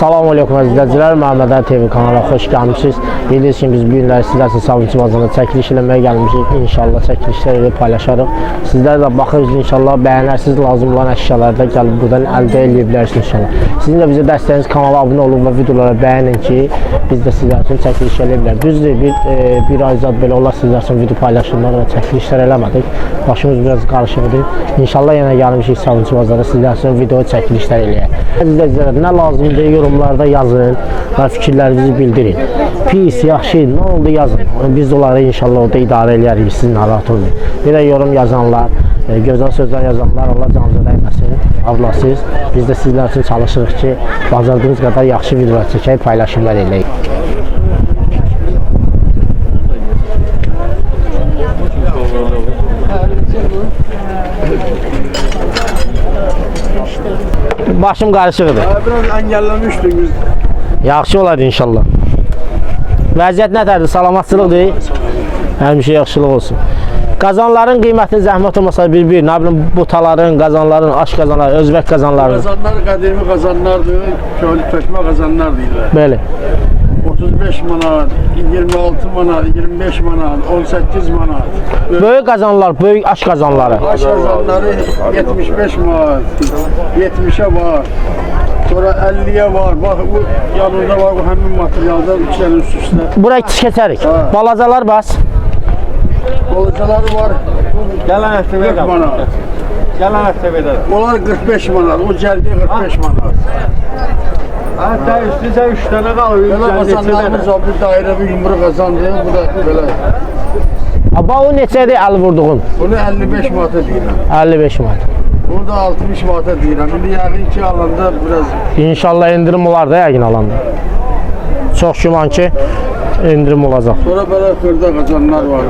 Salam aleykum əzizləyicilər. Məhəmməd Əli TV kanalına xoş gəlmisiniz. Bilirsiniz ki, biz bu günləri sizlər üçün Sabunçu bazarında çəkiliş eləməyə gəlmişik. İnşallah çəkilişləri ilə paylaşarıq. Sizlər də baxırız inşallah bəyənərsiniz lazım olan əşyaları da gəlib buradan əldə edə bilərsiniz inşallah. Sizin də bizə dəstəyiniz kanala abunə olun və videolara bəyənin ki, biz də sizlər üçün çəkiliş eləyə bilərik. Düzdür, bir, e, bir ay zad belə olar sizlər üçün video paylaşımlar və çəkilişlər eləmədik. Başımız biraz qarışıqdır. İnşallah yenə gəlmişik Sabunçu bazarda sizlər üçün video çəkilişlər eləyək. Əzizlər, nə lazımdır yorumlarda yazın və fikirlərinizi bildirin. Pis, yaxşı, nə oldu yazın. Biz onları inşallah orada idarə eləyərik, siz narahat olmayın. Də yorum yazanlar, e, gözəl sözlər yazanlar Allah canınıza dəyməsin. Ablasız. Biz də sizlər üçün çalışırıq ki, bacardığımız qədər yaxşı videolar çəkək, paylaşımlar eləyək. Başım qarışıqdır. Biraz engellemiştik biz. Yaxşı olar inşallah. Vəziyyət nətərdir? Salamatçılıqdır? Həmişə yaxşılıq olsun. Qazanların qiyməti zəhmət olmasa bir-bir, nə bilim butaların, qazanların, aş qazanları, özbək qazanları. Kazanlar kademi kazanlardı. Şöyle tökme kazanlar değiller. Bəli. 35 manat, 26 manat, 25 manat, 18 manat. Böyük qazanlar, böyük aş qazanları. Aş kazanları 75 manat, 70'e var. Sonra 50'ye var. Bak bu yanında var bu hemin materyalda üçlerin üst üste. Burayı keçərik. Ha. Balacalar bas. Balıcaları var Gələn həftə 40 verəm. manat. Gələn həftə verəm. Onlar 45 manat. O geldi 45 manat. Hətta üstünüzə 3 dənə qalır. Böyle kazanlarımız var. Bir daire bir yumru kazandı. Bu da böyle. Aba o neçədir əl vurduğun? Bunu 55 manata deyirəm. 55 manat. Bunu da 60 manata deyirəm. İndi yəqin ki alanda biraz İnşallah indirim olar da yəqin alanda. Çox güman ki indirim olacaq. sonra belə xırda qazanlar var.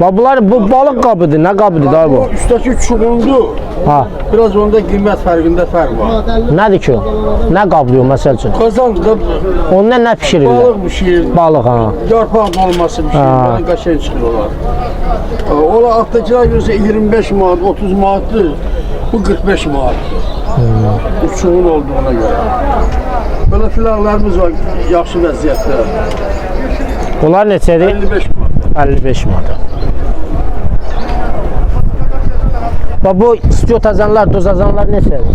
Bax bunlar bu balıq qabıdır, nə qabıdır da bu? Üstteki çuğundu. Ha. Biraz onda qiymət fərqində fərq var. Nədir ki o? Nə qablıyor məsəl üçün? Qazan da Ondan nə bişirirlər? balıq bir şey. Balıq ha. Yarpaq dolması bir şey. Ha. Çıxır onlar. Ha, Ola altdakılar görsə 25 manat, 30 manatdır. Bu 45 manatdır. Bu çuğun olduğuna görə. Belə filaqlarımız var yaxşı vəziyyətdə. Bunlar neçədir? 55 manat. 55 manat. Bax bu stüdyo tazanlar, dozazanlar neçədir?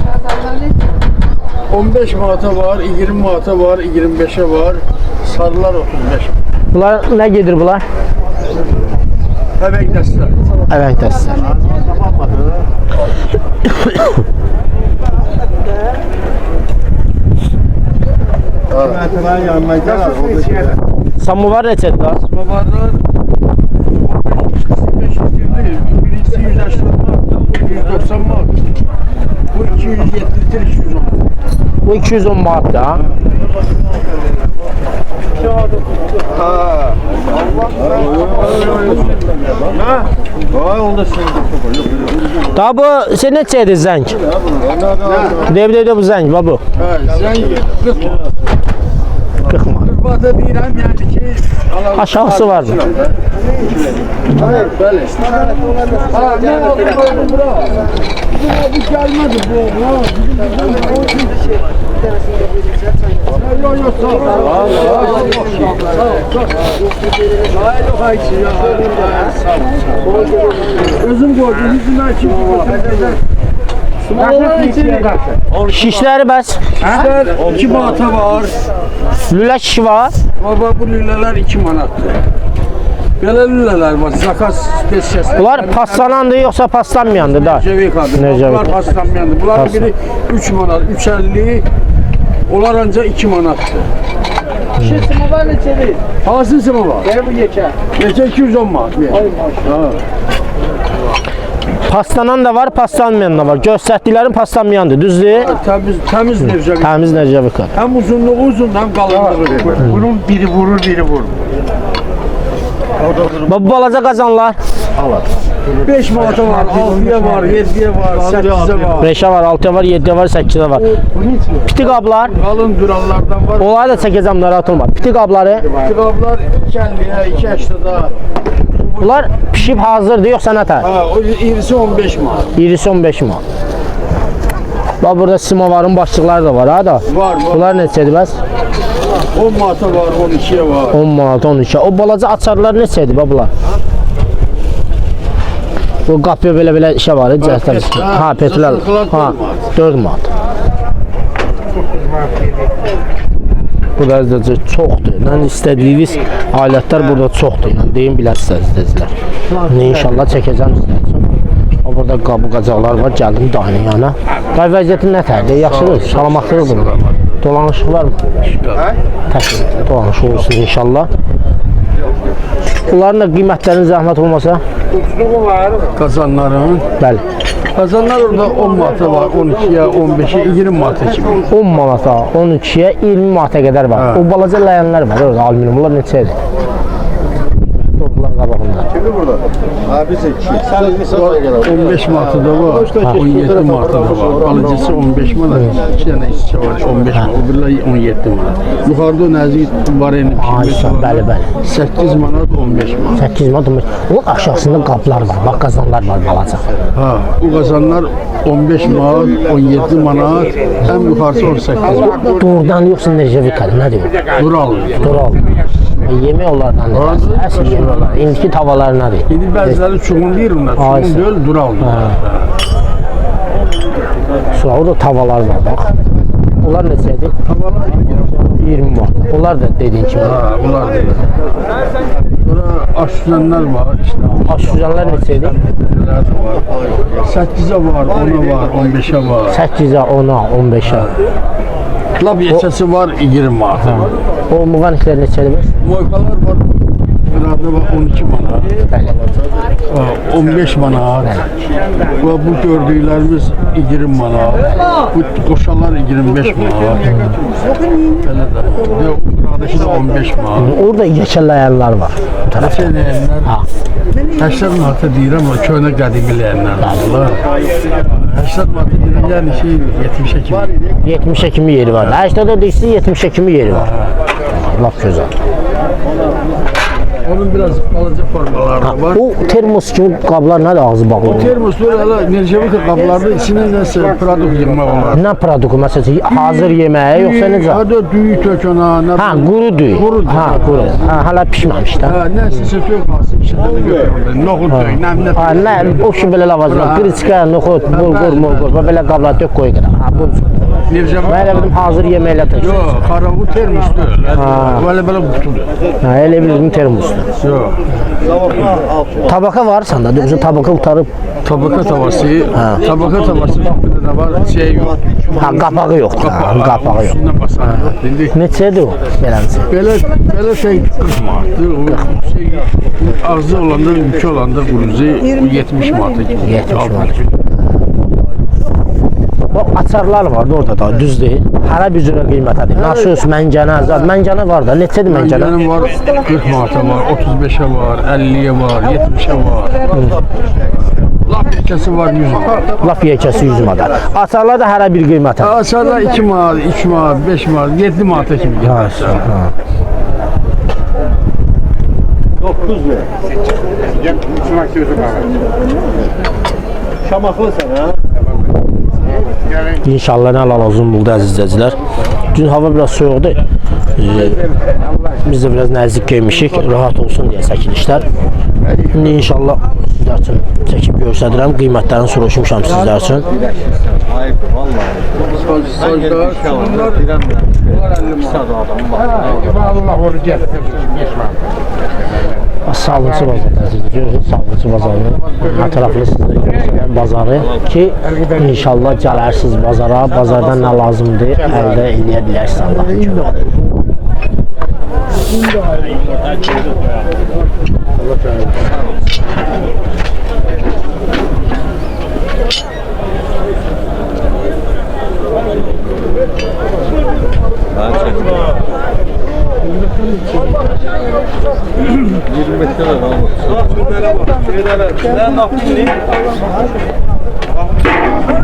15 manata var, 20 manata var, 25'e var. Sarılar 35. Bunlar nə gedir bunlar? Həvək dəstə. Əvəng dəstər. Həftələrin yanına gələr. Samovar neçədir da? Babalar 15 girdi. Birincisi 180 manat, 190 manat. Bu 207 litre 210. Bu 210 manat da. Sen Da bu sen neçədir zəng? Dev dev dev bu zəng bax bu. Hə, sən 40 manat. 40 manat. 40 manata deyirəm, yəni ki, alalım. Aşağısı var mı? Hayır, bəli. Ha, nə oldu qoydum bura? Bu bu gəlmədi bu. Ha, bizim Yok yok sağ ol. Sağ ol. Sağ ol. Hayır yok hayır. Sağ ol. Özüm koydum. Yüzünden çıktı. Şişləri bəs. İşte iki mata var. Lülə şişi var. Baba bu lüleler iki manattır. Belə lüleler var. Zakas spesiyası. Bunlar paslanandır yoxsa paslanmayandır da? Cevik adı. Necəvik. Bunlar paslanmayandı. Bunların Pas- biri 3 manat, 3.50. Onlar ancak 2 manattı. Şu sınıfa neçədir? Hansı sımı var? Ver bu yekə. Geçen 210 manat. ver. Ha. Paslanan da var, paslanmayan da var. Göstərdiklərin paslanmayandır, düzdür? Temiz, temiz nevcevik. Təmiz Nəcəvi qar. Hem uzunluğu uzun hem kalınlığı. Bunun biri vurur, biri vurmur. Bax bu balaca qazanlar 5 manata var, 6'ya var, 7'ye var, 8'e var. 5-ə var, 6-ya var, 7-yə var, 8-ə var. Piti qablar, Kalın durallardan var. onları da çəkəcəm, narahat olma. Piti qabları, Kiloblar 2.50'ye, 2 yaşında. Bunlar pişib hazırdır, yoxsa nətər? Ha, o irisi 15 manat. İrisi 15 manat. Bax burada simovarın başlıqları da var ha da. Var, var. Bunlar neçədir bəs? 10 manata var, 12'ye var. 10 manat, 12. O balaca açarlar neçədir bax bunlar? Bu qapıya belə-belə şey var, cəhətlər. Ha, petlər. Ha, dörd 4 manat. manat. Bu da əzəcə çoxdur. Yəni istədiyiniz alətlər burada çoxdur. Yəni deyin biləsiniz izləyicilər. İndi inşallah çəkəcəm. O burada qabı qacaqlar var. Gəldim dayının yanına. Qay vəziyyəti nə tərdir? Yaxşıdır. Salamatlıqdır. Dolanışıq var mı? Təşəkkür. Dolanışıq olsun inşallah. Bunların da qiymətlərinin zəhmət olmasa, Kazanların. bəli. Kazanlar orada 10 manata var, 12'ye, 15'e, 20 manata kimi. 10 manata, 12-yə 20 manata qədər var. Hə. O balaca ləyənlər var orada alüminiumlar neçədir? Bunlar qabağında. Var, 15 manata da var, 17 manata da var. Alıcısı 15 manat, iki tane işçi var, 15 manat, o birler 17 manat. Yukarıda nazik var en Ayşə, bəli, bəli. 8 manat, 15 manat. 8 manat. 15. Onun aşağısında qablar var, bax qazanlar var balaca. Ha, bu kazanlar 15 manat, 17 manat, en yukarısı 18 manat. Doğrudan yoxsa nerjevikadır, nə deyir? Dural. Dural. Yemək onlardan da. Əsl yemək onlar. İndiki tavalar nədir? Şimdi bazıları çuğun değil onlar, çuğun değil, dural. Sonra orada tavalar var bax. Onlar neçədir? Havalar 20 manat. Onlar da dediyin kimi. Ha, bunlar da. Sonra aşuzenler var, işte Aşucanlar neçədir? Neler var? 8'e var, 10'a var, 15'e var. 8-ə, 10-a, 15-ə. Lab yeçesi var 20 manat. O muğaniklər neçədir? Moykalar var. Burada var 12 manat, Bəli. ha, 15 manat. Ve bu gördüklerimiz 20 manat. Bu koşalar 25 manat. Böyle de. De 15 manat. Orada yekələyənlər var. Bu tərəfdə. Geçenler Ha. 80 manata deyirəm ama köyünə qədimiləyənlər var. 80 manata deyirəm, yəni şey 70'e kimi. 70'ə kimi yeri var. 80-də deyirsin 70'ə kimi yeri var. Lap gözəl. Onun biraz balaca formaları var. O termos kimi qablar nədir ağzı bağlı? Termos böyle hele Nercevik kaplarda içine nəsə produkt yığmaq olar. Nə produktu məsələn hazır yeməyə yoxsa necə? Hadi düyü tök ona, nə Ha, quru düy. Quru düy. Ha, quru. Ha, hələ pişməmiş də. Ha, nəsə qalsın, bir şeydə götürürlər. Noxud tök, nəm nə Ha, nə o ki belə lavazım. Ha. Qırıçqa, noxud, bulgur, mulgur və belə qablar tök qoy qıra. Ha, Mən elə bildim hazır yeməklə tək. Yox, xara bu termos deyil. Böyle belə qutudur. Ha, elə bildim termosdur. Yox. Tabaka var səndə, deyirsən tabaka utarıb. Tabaka tavası, tabaka tavası bir var, şey yox. Ha. Ha, qapağı yox. Üstündən basan yox. İndi Neçədir o? Beləncə. Belə belə şey 40 manatdır. O şey ağzı olanda, yükü olanda quruzu 70 manata kimi. 70 manat. O açarlar var da orada da düz deyil. Hərə bir cürə qiymətədir. Nasus, məncənə, zat. Məncənə var da. Neçədir məncənə? Məncənin var 40 manata var, 35'e var, 50'ye var, 70'e var. Lap ikisi var 100 manat. Laf yekəsi 100 manat. Açarlar da hərə bir qiymətə. Aşağıda 2 manat, 3 manat, 5 manat, 7 manata kimi Ha, gelir. ha. 9 lira. Uçmak sözü var. Şamaklı sen ha? İnşallah nə lazım buldu əziz izləyicilər. Dün hava biraz soyuqdur. Ee, biz də biraz nəzik geymişik, rahat olsun deyə çəkilişlər. İndi inşallah sizlər üçün çəkib göstərirəm. Qiymətlərini soruşmuşam sizlər üçün. Allah onu getirsin. Sallısı bazarı sallısı bazarı. Tərəfli sizdə görürsünüz bazarı ki inşallah gələrsiniz bazara, bazardan nə lazımdır əldə edə bilərsiniz Allahın köməyi.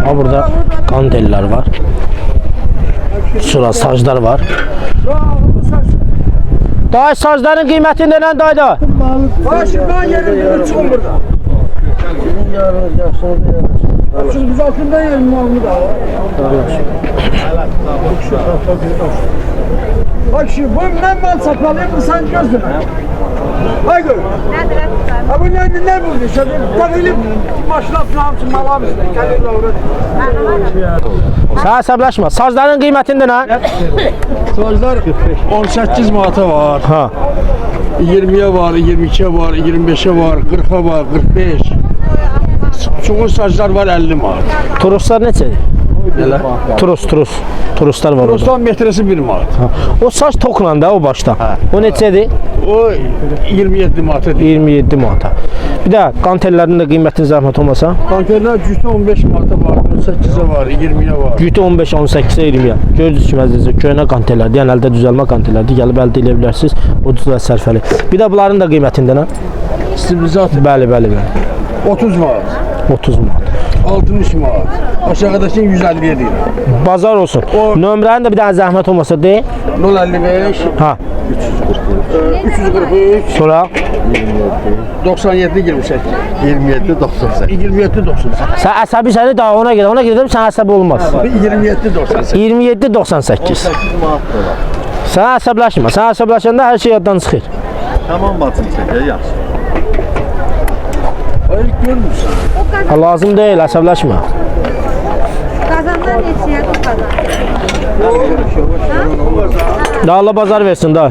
Ha burada kandeller var. Şurada saclar var. Dayı sacların qiyməti nə dayda? Başımdan yerim bir uçum burada. Siz biz altında yerin muamını da. Bak şu bu ben mal sakalıyım bu sen gözüne. Bak gör. Ha bu ne ne buldu? Sen tabii maşraf malam işte. Kalil lavrat. Sən əsəbləşmə. Sazların qiymətində nə? Sözler 18 manata var. Ha. 20'ye var, 22'ye var, 25'e var, 40'a var, 45. Çoğun saçlar var 50 manat. Turistlər neçədir? Neler? Turist, turist. Turistlər var orada. Ruslan metresi 1 manat. O saç tokla da o başda. O neçədir? O 27 manat. 27 manata. Bir də qantellərin də qiymətini zəhmət olmasa, Kanterler cüzde 15 manata var, 18'e var, 20'ye var. gütü 15-18-ə 20-yə. Gördünüz ki, məzəzə köhnə qantellərdir. Yəni əldə düzəlmə qantellərdir. Gəlib əldə edə bilərsiniz. Ucuz və sərfəli. Bir də bunların da qiymətində nə? Stimulizat Bəli, bəli, bəli. 30 manat, 30 manat. 60 manat. Aşağıdaki 150'ye değil. Bazar olsun. O- Nömrəni də bir dənə zəhmət olmasa de. 055, Ha. 343, Sonra 97 28. 27 98. 27 98. sən əsəbi səni daha ona görə, ona görə sən əsəbi olmaz. 27 98. 27 98. Sən əsəbləşmə. Sən əsəbləşəndə hər şey yaddan çıxır. Tamam bacım çeker yaxşı. Hayır görmüşsün. Ha, lazım deyil, əsəbləşmə. Kazanlar neçəyə bu kazan? Daha Allah bazar versin da.